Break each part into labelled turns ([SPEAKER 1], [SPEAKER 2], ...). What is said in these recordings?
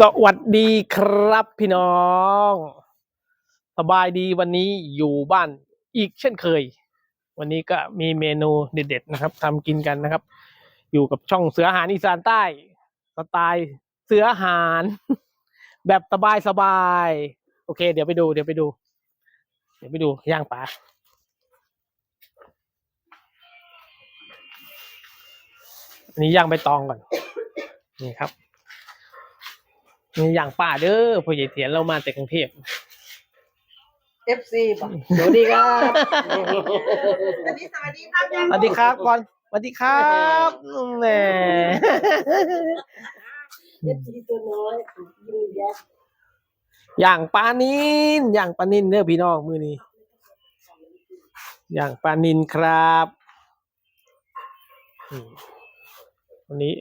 [SPEAKER 1] สวัสดีครับพี่น้อง สบายดีวันนี้อยู่บ้านอีกเช่นเคย วันนี้ก็มีเมนูเด็ดๆนะครับทำกินกันนะครับ อยู่กับช่องเสืออาหารอีสานใต้สไตล์เสืออาหารแบบสบายสบายโอเค เดี๋ยวไปดู เดี๋ยวไปดู เดี๋ยวไปดูย่างปลาอันนี้ย่างใบตองก่อน นี่ครับ อย่างป่าเด้อพ่อใหญ่เถียนเรามาจากกรุงเทพ
[SPEAKER 2] เอฟซีป่ะสวัสดีครับ
[SPEAKER 3] สวัสดีสวัสดีครับ
[SPEAKER 1] สวัสดีครับก่อนสวัสดีครับแหม
[SPEAKER 2] เอฟซีตัวน้อยยืนยัด
[SPEAKER 1] อย่างปลานินอย่างปลานินเด้อพี่น้องมือนี้อย่างปลานินครับอืมวันนี้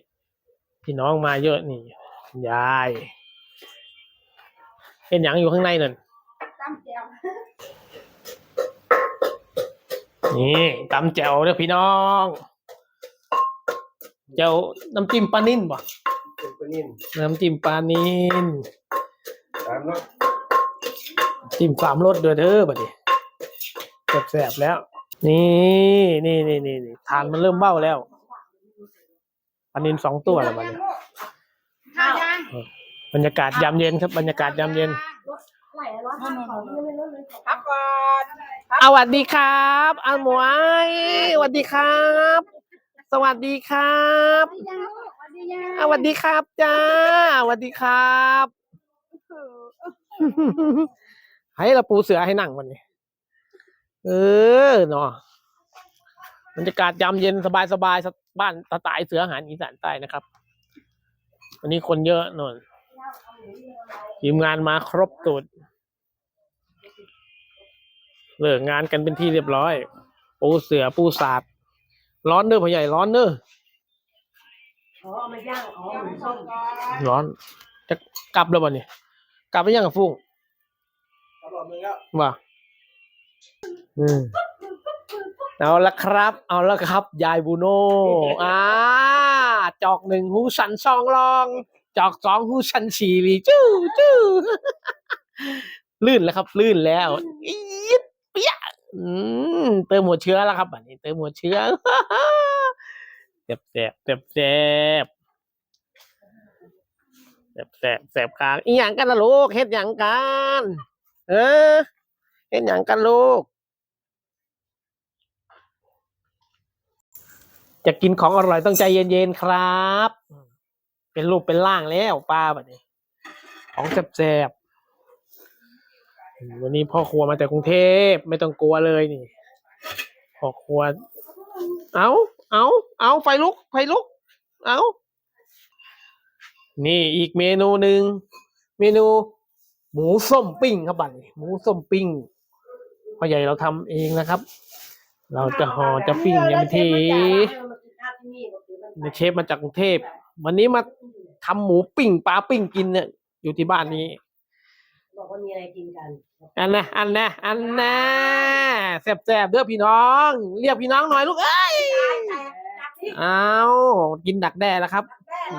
[SPEAKER 1] พี่น้องมาเยอะนี่ยาย เป็นอย่างอยู่ข้างในนั่น
[SPEAKER 3] ตั้มแก้ว
[SPEAKER 1] นี่ตำแจ่วเด้อพี่น้องแจ่วน้ำจิ้มปลานินบ่
[SPEAKER 4] เป็นปลานิ่ม
[SPEAKER 1] น้ำจิ้มปลานิน
[SPEAKER 4] ตามรถ
[SPEAKER 1] จิ้มสามรสด้วยเด้อบัดนี้แสบๆแล้ว นี่นี่นี่นี่นี่ทานมันเริ่มเบ้าแล้วปลานินสองตัวแล้วบัดนี้
[SPEAKER 3] ข้าวยัง
[SPEAKER 1] บรรยากาศยามเย็นครับ บรรยากาศยามเย็น
[SPEAKER 2] ไหลร้อนของยังไม่ลดเลย
[SPEAKER 3] พักก่อน
[SPEAKER 1] อาสวัสดีครับอาหมวยสวัสดีครับ สวัสดีครับ
[SPEAKER 3] ยังสวัสดียัง
[SPEAKER 1] อาสวัสดีครับจ้าสวัสดีครับให้เราปูเสือให้นั่งวันนี้ เออเนาะบรรยากาศยามเย็นสบายสบายๆบ้านสไตล์เสืออาหารอีสานใต้นะครับ วันนี้คนเยอะหน่อย ทีมงานมาครบตุดเลิกงานกันเป็นที่เรียบร้อย ปูเสือปูสาดร้อนเด้อพ่อใหญ่ร้อนเด้อ
[SPEAKER 2] อ๋อมาย่างอ๋อหมูส้ม
[SPEAKER 1] ร้อนจะกลับแล้วบ่เนี่ยกลับไปยังกับฟุ้ง
[SPEAKER 4] ตลอดเลยแล้ว
[SPEAKER 1] ว่าอืมเอาละครับ เอาละครับ ยายบูโน่อ่าจอกหนึ่งหูสันสองลอง จอกสองหูสันฉีวีจู้จู้ลื่นแล้วครับ ลื่นแล้วอีดเปียอืมเติมหัวเชื้อแล้วครับอันนี้เติมหัวเชื้อแสบแสบแสบแสบแสบแสบแสบกลางอีหยังกันล่ะลูกเฮ็ดหยังกันเออเฮ็ดหยังกันลูก จะกินของอร่อยต้องใจเย็นๆครับ เป็นรูปเป็นร่างแล้วป้าแบบนี้ ของแซ่บๆวันนี้พ่อครัวมาจากกรุงเทพไม่ต้องกลัวเลยนี่พ่อครัว เอาเอาเอาไฟลุกไฟลุก เอานี่อีกเมนูหนึ่งเมนู หมูส้มปิ้งครับบัดนี้หมูส้มปิ้งพ่อใหญ่เราทำเองนะครับ เราจะห่อจะปิ้งอย่างเป็นทีในเชฟมาจากกรุงเทพ วันนี้มาทำหมูปิ้งปลาปิ้งกินเนี่ยอยู่ที่บ้านนี้
[SPEAKER 2] บอกว่ามีอะไรกินกัน
[SPEAKER 1] อันนะอันนะอันนะแซ่บๆเด้อพี่น้อง เรียกพี่น้องหน่อยลูกเอ้ยเอากินดักแด้แล้วครับ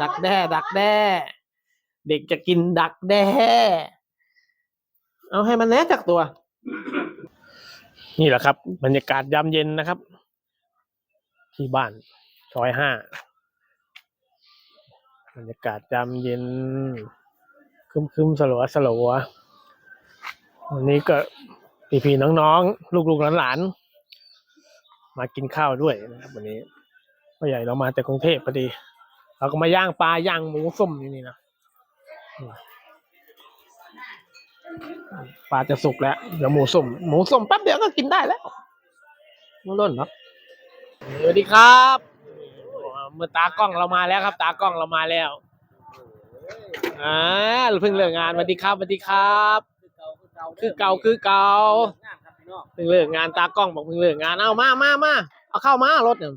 [SPEAKER 1] ดักแด้ ดักแด้ เด็กจะกินดักแด้ เอาให้มันแน่จากตัว นี่แหละครับ บรรยากาศยามเย็นนะครับ ที่บ้านซอยห้า บรรยากาศยามเย็นคึมคึมสลัวสลัววันนี้ก็พี่พี่น้องๆ ลูกๆหลานๆมากินข้าวด้วยนะครับวันนี้พ่อใหญ่เรามาจากกรุงเทพพอดี เราก็มาย่างปลาย่างหมูส้มอยู่นี่นะปลาจะสุกแล้วเดี๋ยวหมูส้มหมูส้มแป๊บเดียวก็กินได้แล้วไม่ล้นครับสวัสดีครับ เมื่อตากล้องเรามาแล้วครับ ตากล้องเรามาแล้วอ่าเพิ่งเลิกงานสวัสดีครับสวัสดีครับ คือเก่าคือเก่าเพิ่งเลิกงานตากล้องบอกเพิ่งเลิกงานเอามามามาเอาเข้ามารถหนึ่ง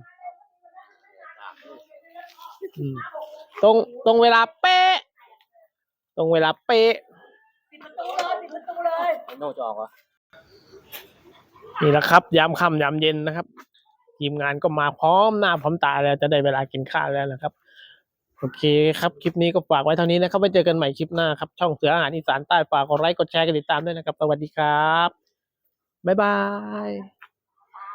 [SPEAKER 1] อืมตรงตรงเวลาเป๊ะ ตรงเวลาเป๊ะ
[SPEAKER 2] ปิดประตูเลยปิดประตูเลย
[SPEAKER 4] โน่จะออกเหรอ
[SPEAKER 1] นี่แหละครับ ยามค่ำยามเย็นนะครับ ทีมงานก็มาพร้อมหน้าพร้อมตาแล้วจะได้เวลากินข้าวแล้วนะครับ โอเคครับ คลิปนี้ก็ฝากไว้เท่านี้นะครับไว้เจอกันใหม่คลิปหน้าครับ ช่องเสืออาหารอีสานใต้ฝากกดไลค์กดแชร์กดติดตามด้วยนะครับ สวัสดีครับ บ๊ายบาย